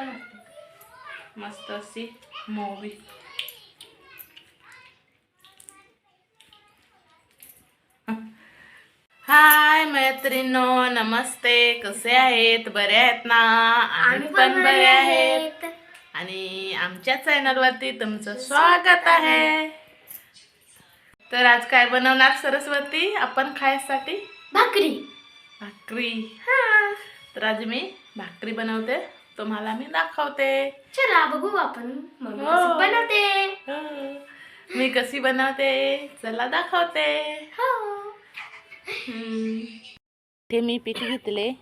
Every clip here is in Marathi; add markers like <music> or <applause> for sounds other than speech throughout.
छान वाटते मस्त अशी मोवी हाय मैत्रिणो नमस्ते. कसे आहेत? बरे आहेत ना? आम्ही पण बरे आहेत. आणि आमच्या चॅनलवरती तुमचं स्वागत आहे. तर आज काय बनवणार सरस्वती? आपण खायसाठी? भाकरी. भाकरी. हा. तर आज मी भाकरी बनवते. तुम्हाला मी दाखवते. चला बघू आपण. मम्मी हो. कसं बनवते? हो. मी कशी बनवते? चला दाखवते. हो. मी पीठ घेतले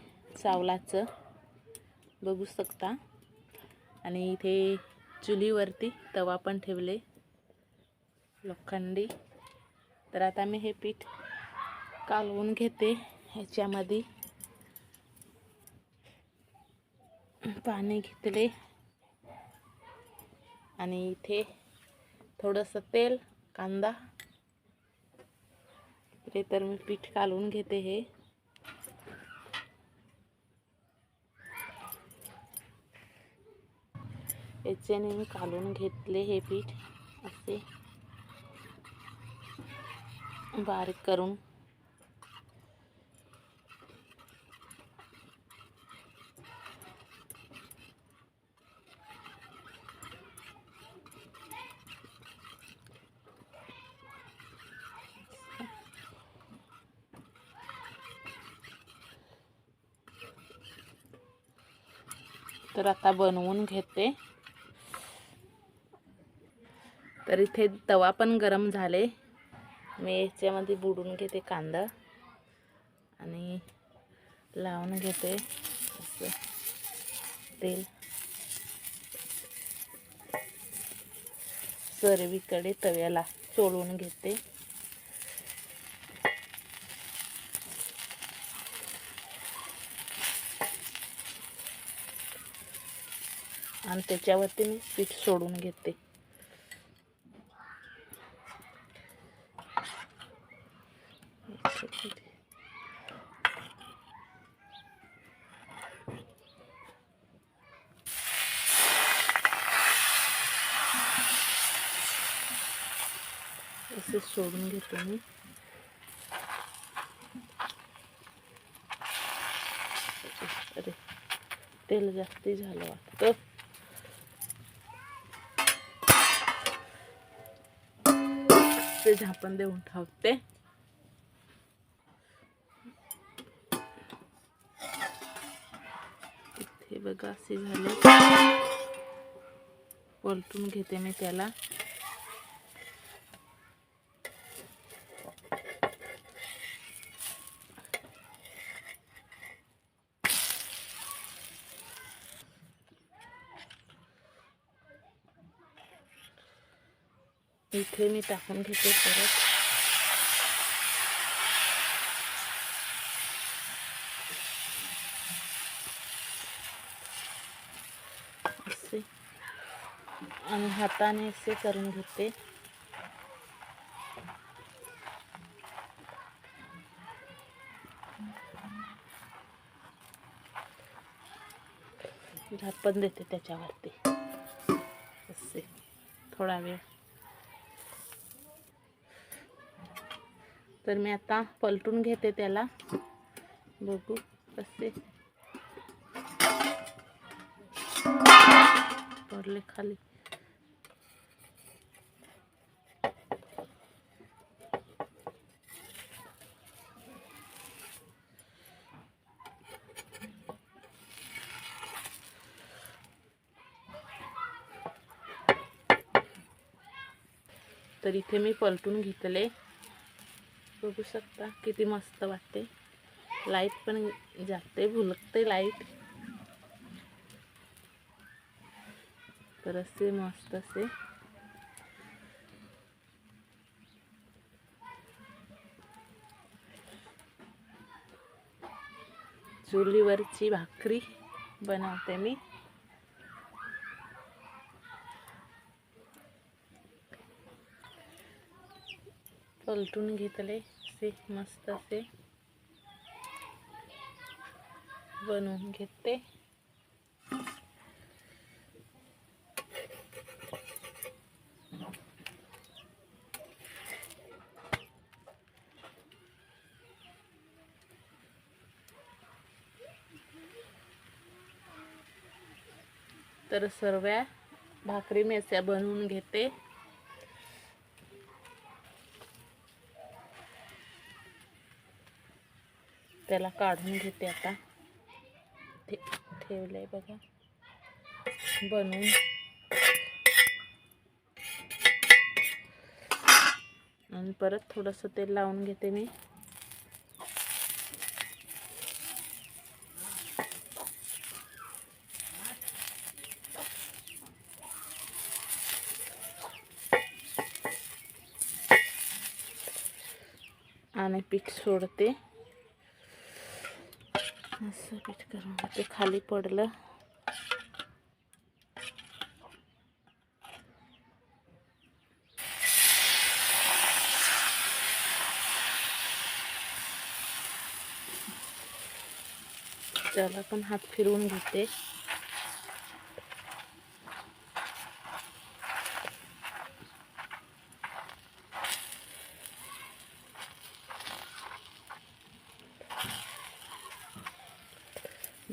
चावलाचं. बघू शकता. आणि इथे चुलीवरती तवा पण ठेवले. लोखंडी. तर आता मी हे पीठ कालवून घेते ह्याच्यामध्ये. पाणी घेतले. आणि इथे थोडंसं तेल कांदा. इकडे तर मी पीठ कालवून घेते हे. याच्याने मी कालवून घेतले हे पीठ. असे बारीक करून. तर आता बनवून घेते. तर इथे तवा पण गरम झाले. मी याच्यामध्ये बुडून घेते कांदा आणि लावून घेते असं तेल. सर्वीकडे तव्याला चोळून घेते. आणि त्याच्यावरती मी पीठ सोडून घेते. असे सोडून घेते मी. अरे तेल जास्ती झालं वाटतं. ते झाकण देऊन ठेवते. इथे बघा असे झाले. पलटून घेते मी त्याला. इथे मी टाकून घेते परत. असे. आणि हाताने असे करून घेते. झापण देते त्याच्यावरती. असे. थोडा वेळ. तर मी आता पलटून घेते त्याला. बघू कसे. पडले खाली. तर इथे मी पलटून घेतले. बघू शकता किती मस्त वाटते. लाइट पण जाते भुलकते लाइट तर असे मस्त असे. चुलीवरची भाकरी बनवते मी. पलटून घेतले. असे मस्त असे बनवून घेते तर सर्व भाकरी मेस्या बनवून घेते. त्याला काढून घेते आता. ठे ठेवलंय बघा. बनवून. आणि परत थोडंसं तेल लावून घेते मी. आणि पीठ सोडते. असं पीठ करून ते खाली पडलं. त्याला पण हात फिरवून घेते.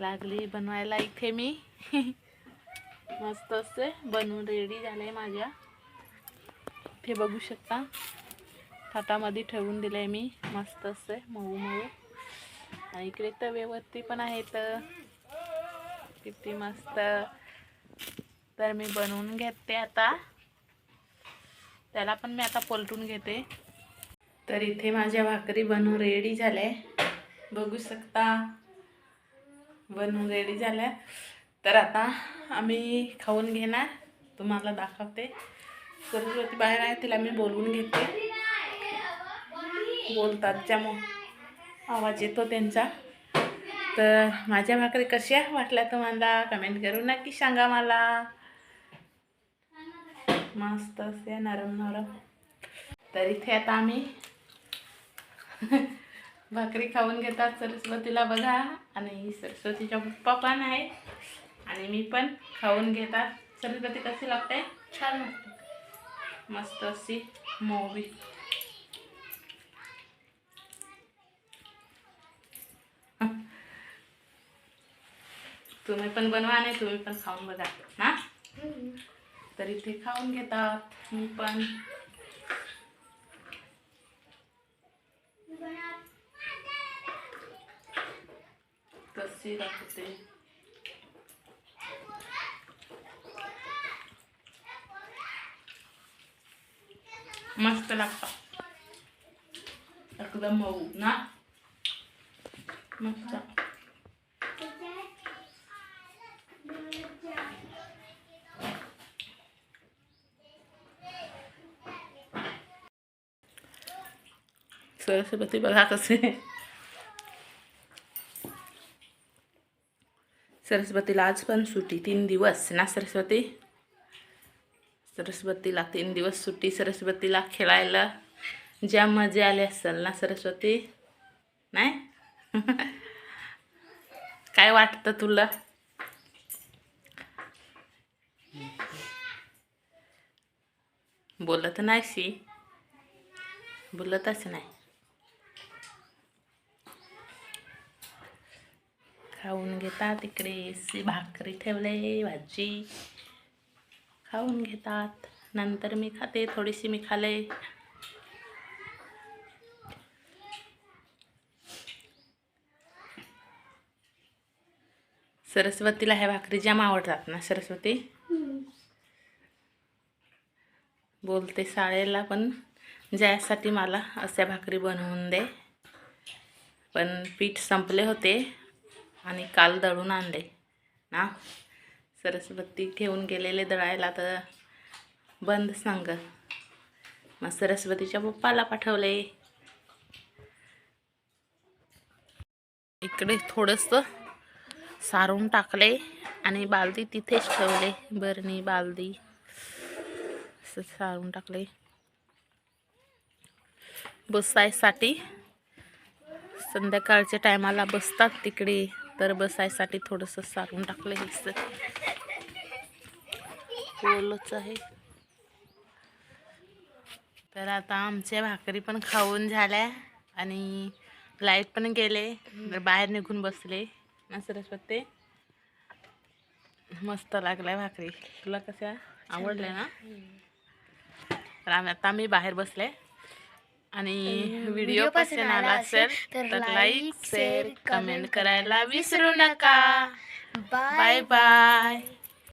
लागली बनवायला इथे मी. <laughs> मस्त असते बनवून रेडी झाले माझ्या. इथे बघू शकता. थाटामध्ये ठेवून दिले मी मस्त असते मऊ मऊ. आणि इकडे तव्यावरती पण आहेत. किती मस्त. तर मी बनवून घेते आता. त्याला पण मी आता पलटून घेते. तर इथे माझ्या भाकरी बनवून रेडी झाल्या. बघू शकता. बनवून रेडी झाल्या. तर आता आम्ही खाऊन घेणार. तुम्हाला दाखवते. सरस्वती बाहेर आहे तिला मी बोलवून घेते. बोलतात ज्यामुळं आवाज येतो त्यांचा. तर माझ्या भाकरी कशा वाटल्या तुम्हाला? कमेंट करू नक्की सांगा मला. मस्त असे नरम नरम तर इथे आता आम्ही भाकरी खाऊन घेतात सरस्वतीला बघा. आणि सरस्वतीच्या पप्पा पण आहे आणि मी पण खाऊन घेतात. सरस्वती कशी लागते? छान मस्त अशी मोवी तुम्ही पण बनवा आणि तुम्ही पण खाऊन बघा. ना तर इथे खाऊन घेतात. मी पण. कशी लागते मस्त लागतात एकदम मऊ ना मस्त सरस्वती बघा कसे सरस्वतीला आज पण सुट्टी तीन दिवस ना सरस्वती? सरस्वतीला तीन दिवस सुट्टी सरस्वतीला खेळायला ज्या मजा आली असेल ना सरस्वती? नाही? <laughs> काय वाटतं तुला? बोलत नाही शी बोलतच नाही. खाऊन घेतात इकडे भाकरी ठेवले भाजी. खाऊन घेतात. नंतर मी खाते थोडीशी मी खाले. सरस्वतीला ह्या भाकरी जाम आवडतात ना सरस्वती? बोलते शाळेला पण ज्यासाठी मला अशा भाकरी बनवून दे. पण पीठ संपले होते. आणि काल दळून आणले. ना? सरस्वती ठेवून गेलेले दळायला तर बंद सांग. मग सरस्वतीच्या पप्पाला पाठवले. इकडे थोडंसं सारून टाकले आणि बालदी तिथेच ठेवले. बरणी बालदी असं सारून टाकले. बसायसाठी संध्याकाळच्या टायमाला बसतात तिकडे. तर बसायसाठी थोडंसं सारून टाकलं हे ओलच आहे. तर आता आमच्या भाकरी पण खाऊन झाल्या आणि लाइट पण गेले. तर बाहेर निघून बसले. ना सरस्वती. मस्त लागलाय भाकरी. तुला कशा? आवडल्या ना? तर आम्ही आता मी बाहेर बसले. आणि व्हिडिओ पसंत आला असेल तर लाईक शेअर कमेंट करायला विसरू नका. Bye bye